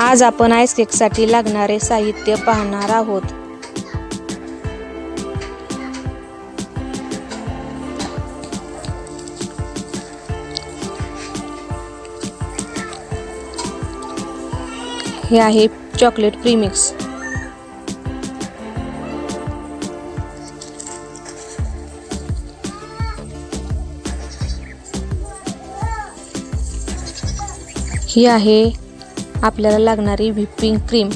आज आपण आईस केकसाठी लागणारे साहित्य पाहणार आहोत. हे आहे चॉकलेट प्रीमिक्स ही आहे आपल्याला लागणारी व्हिपिंग क्रीम.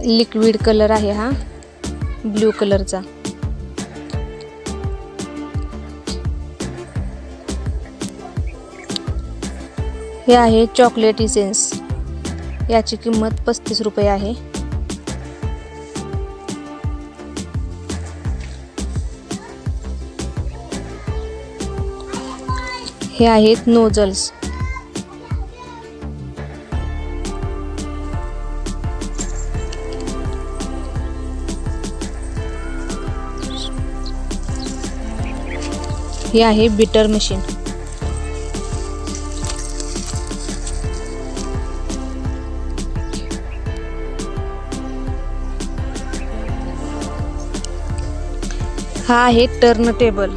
लिक्विड कलर आहे हा ब्ल्यू कलरचा. हे आहे चॉकलेट इसेन्स. याची किंमत पस्तीस रुपये आहे. हे आहेत नोजल्स हे आहे बिटर मशीन हा आहे टर्न टेबल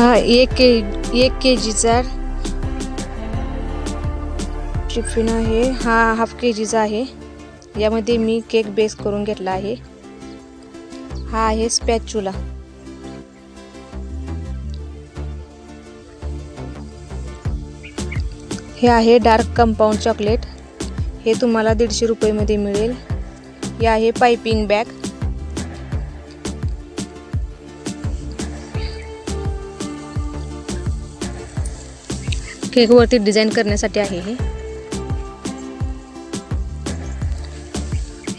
हा एक के एक के जीचा टिफिन आहे. हा हाफ के जीचा आहे. यामध्ये मी केक बेस करून घेतला आहे. हा आहे स्पॅच्युला हे आहे डार्क कंपाऊंड चॉकलेट हे तुम्हाला दीडशे रुपयेमध्ये मिळेल. हे आहे पायपिंग बॅग केकवरती डिझाईन करण्यासाठी आहे हे.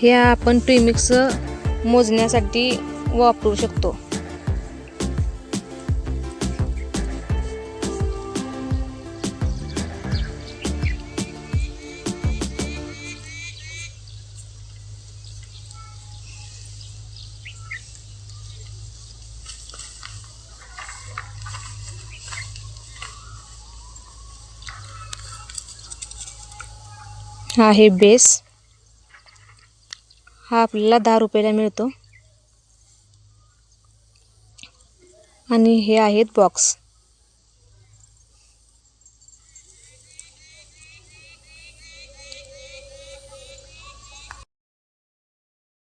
हे आपण प्रीमिक्स मोजण्यासाठी वापरू शकतो. हा आहे बेस. हा आपल्याला दहा रुपयाला मिळतो. आणि हे आहेत बॉक्स